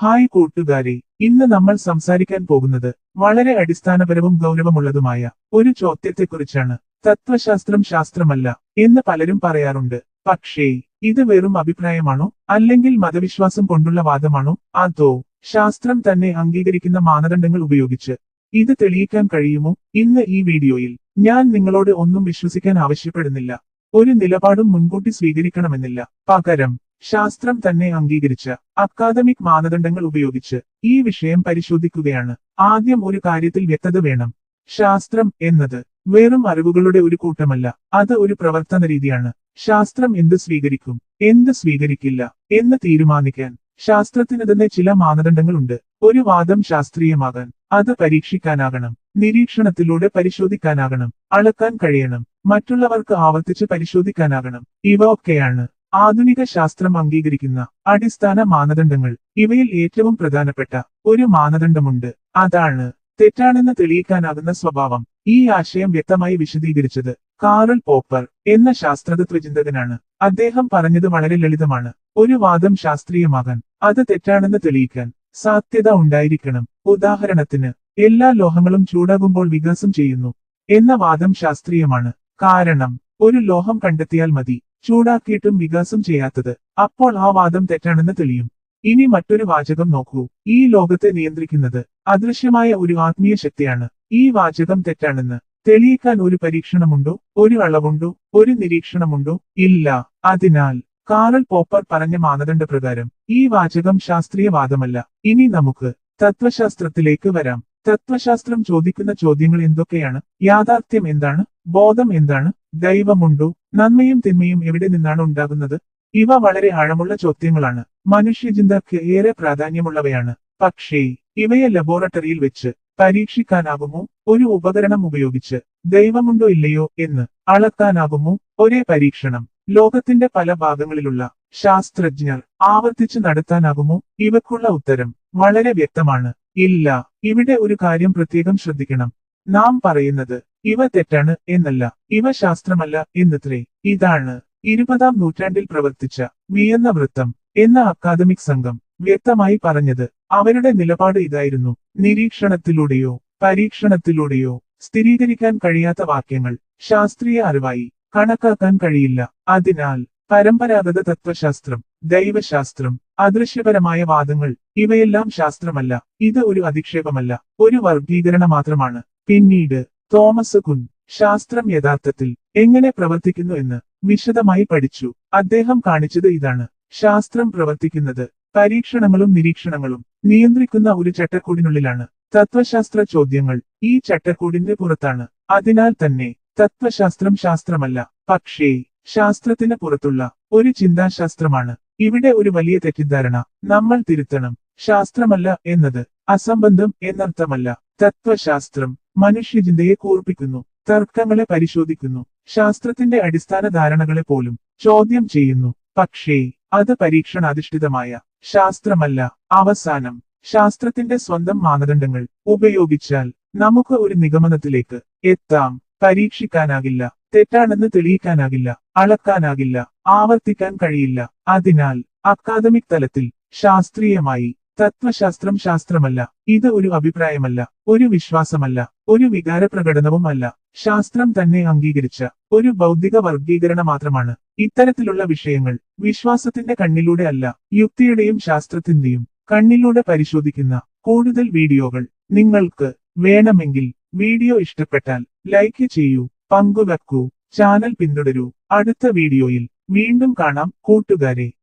Hi കൂട്ടുകാരെ ഇന്ന് നമ്മൾ സംസാരിക്കാൻ പോകുന്നത് വളരെ അടിസ്ഥാനപരവും ഗൗരവമുള്ളതുമായ ഒരു ചോദ്യത്തെക്കുറിച്ചാണ്. തത്വശാസ്ത്രം ശാസ്ത്രമല്ല എന്ന് പലരും പറയാറുണ്ട്. പക്ഷേ ഇത് വെറും അഭിപ്രായമാണോ അല്ലെങ്കിൽ മതവിശ്വാസം കൊണ്ടുള്ള വാദമാണോ? അതോ ശാസ്ത്രം തന്നെ അംഗീകരിക്കുന്ന മാനദണ്ഡങ്ങൾ ഉപയോഗിച്ച്? ഇത് തെളിയിക്കാൻ കഴിയുമോ? ഇന്ന് ഈ വീഡിയോയിൽ ഞാൻ നിങ്ങളോട് ഒന്നും വിശ്വസിക്കാൻ ആവശ്യപ്പെടുന്നില്ല. ഒരു നിലപാടും മുൻകൂട്ടി സ്വീകരിക്കണമെന്നില്ല. പകരം ശാസ്ത്രം തന്നെ അംഗീകരിച്ച അക്കാദമിക് മാനദണ്ഡങ്ങൾ ഉപയോഗിച്ച് ഈ വിഷയം പരിശോധിക്കുകയാണ്. ആദ്യം ഒരു കാര്യത്തിൽ വ്യക്തത വേണം. ശാസ്ത്രം എന്നത് വെറും അറിവുകളുടെ ഒരു കൂട്ടമല്ല അത് ഒരു പ്രവർത്തന രീതിയാണ്. ശാസ്ത്രം എന്ത് സ്വീകരിക്കും എന്ത് സ്വീകരിക്കില്ല എന്ന് തീരുമാനിക്കാൻ ശാസ്ത്രത്തിന് തന്നെ ചില മാനദണ്ഡങ്ങളുണ്ട് ഒരു വാദം ശാസ്ത്രീയമാകാൻ അത് പരീക്ഷിക്കാനാകണം നിരീക്ഷണത്തിലൂടെ പരിശോധിക്കാനാകണം അളക്കാൻ കഴിയണം മറ്റുള്ളവർക്ക് ആവർത്തിച്ച് പരിശോധിക്കാനാകണം ഇവ ഒക്കെയാണ് ആധുനിക ശാസ്ത്രം അംഗീകരിക്കുന്ന അടിസ്ഥാന മാനദണ്ഡങ്ങൾ. ഇവയിൽ ഏറ്റവും പ്രധാനപ്പെട്ട ഒരു മാനദണ്ഡമുണ്ട്. അതാണ് തെറ്റാണെന്ന് തെളിയിക്കാനാകുന്ന സ്വഭാവം. ഈ ആശയം വ്യക്തമായി വിശദീകരിച്ചത് കാറൽ പോപ്പർ എന്ന ശാസ്ത്രതത്വചിന്തകനാണ് അദ്ദേഹം പറഞ്ഞത് വളരെ ലളിതമാണ്. ഒരു വാദം ശാസ്ത്രീയമാകാൻ അത് തെറ്റാണെന്ന് തെളിയിക്കാൻ സാധ്യത ഉണ്ടായിരിക്കണം. ഉദാഹരണത്തിന് എല്ലാ ലോഹങ്ങളും ചൂടാകുമ്പോൾ വികാസം ചെയ്യുന്നു എന്ന വാദം ശാസ്ത്രീയമാണ്. കാരണം ഒരു ലോഹം കണ്ടെത്തിയാൽ മതി. ചൂടാക്കിയിട്ടും വികാസം ചെയ്യാത്തത്. അപ്പോൾ ആ വാദം തെറ്റാണെന്ന് തെളിയും. ഇനി മറ്റൊരു വാചകം നോക്കൂ. ഈ ലോകത്തെ നിയന്ത്രിക്കുന്നത് അദൃശ്യമായ ഒരു ആത്മീയ ശക്തിയാണ്. ഈ വാചകം തെറ്റാണെന്ന് തെളിയിക്കാൻ ഒരു പരീക്ഷണമുണ്ടോ? ഒരു അളവുണ്ടോ? ഒരു നിരീക്ഷണമുണ്ടോ? ഇല്ല. അതിനാൽ കാറൽ പോപ്പർ പറഞ്ഞ മാനദണ്ഡ പ്രകാരം ഈ വാചകം ശാസ്ത്രീയവാദമല്ല ഇനി നമുക്ക് തത്വശാസ്ത്രത്തിലേക്ക് വരാം. തത്വശാസ്ത്രം ചോദിക്കുന്ന ചോദ്യങ്ങൾ എന്തൊക്കെയാണ്? യാഥാർത്ഥ്യം എന്താണ്? ബോധം എന്താണ്? ദൈവമുണ്ടോ? നന്മയും തിന്മയും എവിടെ നിന്നാണ് ഉണ്ടാകുന്നത്? ഇവ വളരെ ആഴമുള്ള ചോദ്യങ്ങളാണ്. മനുഷ്യചിന്തക്ക് ഏറെ പ്രാധാന്യമുള്ളവയാണ്. പക്ഷേ ഇവയെ ലബോറട്ടറിയിൽ വെച്ച് പരീക്ഷിക്കാനാകുമോ? ഒരു ഉപകരണം ഉപയോഗിച്ച് ദൈവമുണ്ടോ ഇല്ലയോ എന്ന് അളക്കാനാകുമോ? ഒരേ പരീക്ഷണം. ലോകത്തിന്റെ പല ഭാഗങ്ങളിലുള്ള ശാസ്ത്രജ്ഞർ ആവർത്തിച്ച് നടത്താനാകുമോ? ഇവക്കുള്ള ഉത്തരം വളരെ വ്യക്തമാണ്. ഇല്ല ഇവിടെ ഒരു കാര്യം പ്രത്യേകം ശ്രദ്ധിക്കണം. നാം പറയുന്നത് ഇവ തെറ്റാണ് എന്നല്ല ഇവ ശാസ്ത്രമല്ല എന്നത്രേ. ഇതാണ് ഇരുപതാം നൂറ്റാണ്ടിൽ പ്രവർത്തിച്ച വിയന്ന വൃത്തം എന്ന അക്കാദമിക് സംഘം വ്യക്തമായി പറഞ്ഞത്. അവരുടെ നിലപാട് ഇതായിരുന്നു. നിരീക്ഷണത്തിലൂടെയോ പരീക്ഷണത്തിലൂടെയോ സ്ഥിരീകരിക്കാൻ കഴിയാത്ത വാക്യങ്ങൾ ശാസ്ത്രീയ അറിവായി കണക്കാക്കാൻ കഴിയില്ല. അതിനാൽ പരമ്പരാഗത തത്വശാസ്ത്രം ദൈവശാസ്ത്രം അദൃശ്യപരമായ വാദങ്ങൾ ഇവയെല്ലാം ശാസ്ത്രമല്ല. ഇത് ഒരു അധിക്ഷേപമല്ല ഒരു വർഗീകരണ മാത്രമാണ്. പിന്നീട് തോമസ് കുൻ ശാസ്ത്രം യഥാർത്ഥത്തിൽ എങ്ങനെ പ്രവർത്തിക്കുന്നു എന്ന് വിശദമായി പഠിച്ചു. അദ്ദേഹം കാണിച്ചത് ഇതാണ്. ശാസ്ത്രം പ്രവർത്തിക്കുന്നത് പരീക്ഷണങ്ങളും നിരീക്ഷണങ്ങളും നിയന്ത്രിക്കുന്ന ഒരു ചട്ടക്കൂടിനുള്ളിലാണ്. തത്വശാസ്ത്ര ചോദ്യങ്ങൾ ഈ ചട്ടക്കൂടിന്റെ പുറത്താണ്. അതിനാൽ തന്നെ തത്വശാസ്ത്രം ശാസ്ത്രമല്ല പക്ഷേ ശാസ്ത്രത്തിന് പുറത്തുള്ള ഒരു ചിന്താശാസ്ത്രമാണ്. ഇവിടെ ഒരു വലിയ തെറ്റിദ്ധാരണ. നമ്മൾ തിരുത്തണം. ശാസ്ത്രമല്ല എന്നത് അസംബന്ധം എന്നർത്ഥമല്ല. തത്വശാസ്ത്രം മനുഷ്യചിന്തയെ കൂർപ്പിക്കുന്നു തർക്കങ്ങളെ പരിശോധിക്കുന്നു ശാസ്ത്രത്തിന്റെ അടിസ്ഥാന ധാരണകളെ പോലും ചോദ്യം ചെയ്യുന്നു. പക്ഷേ അത് പരീക്ഷണാധിഷ്ഠിതമായ ശാസ്ത്രമല്ല. അവസാനം ശാസ്ത്രത്തിന്റെ സ്വന്തം മാനദണ്ഡങ്ങൾ ഉപയോഗിച്ചാൽ നമുക്ക് ഒരു നിഗമനത്തിലേക്ക് എത്താം. പരീക്ഷിക്കാനാകില്ല തെറ്റാണെന്ന് തെളിയിക്കാനാകില്ല അളക്കാനാകില്ല ആവർത്തിക്കാൻ കഴിയില്ല. അതിനാൽ അക്കാദമിക് തലത്തിൽ ശാസ്ത്രീയമായി തത്വശാസ്ത്രം ശാസ്ത്രമല്ല. ഇത് ഒരു അഭിപ്രായമല്ല ഒരു വിശ്വാസമല്ല ഒരു വികാരപ്രകടനവും അല്ല ശാസ്ത്രം തന്നെ അംഗീകരിച്ച ഒരു ബൗദ്ധിക വർഗീകരണ മാത്രമാണ്. ഇത്തരത്തിലുള്ള വിഷയങ്ങൾ വിശ്വാസത്തിന്റെ കണ്ണിലൂടെ അല്ല യുക്തിയുടെയും ശാസ്ത്രത്തിന്റെയും കണ്ണിലൂടെ പരിശോധിക്കുന്ന കൂടുതൽ വീഡിയോകൾ നിങ്ങൾക്ക് വേണമെങ്കിൽ വീഡിയോ ഇഷ്ടപ്പെട്ടാൽ ലൈക്ക് ചെയ്യൂ പങ്കുവെക്കൂ ചാനൽ പിന്തുടരൂ. അടുത്ത വീഡിയോയിൽ വീണ്ടും കാണാം കൂട്ടുകാരെ.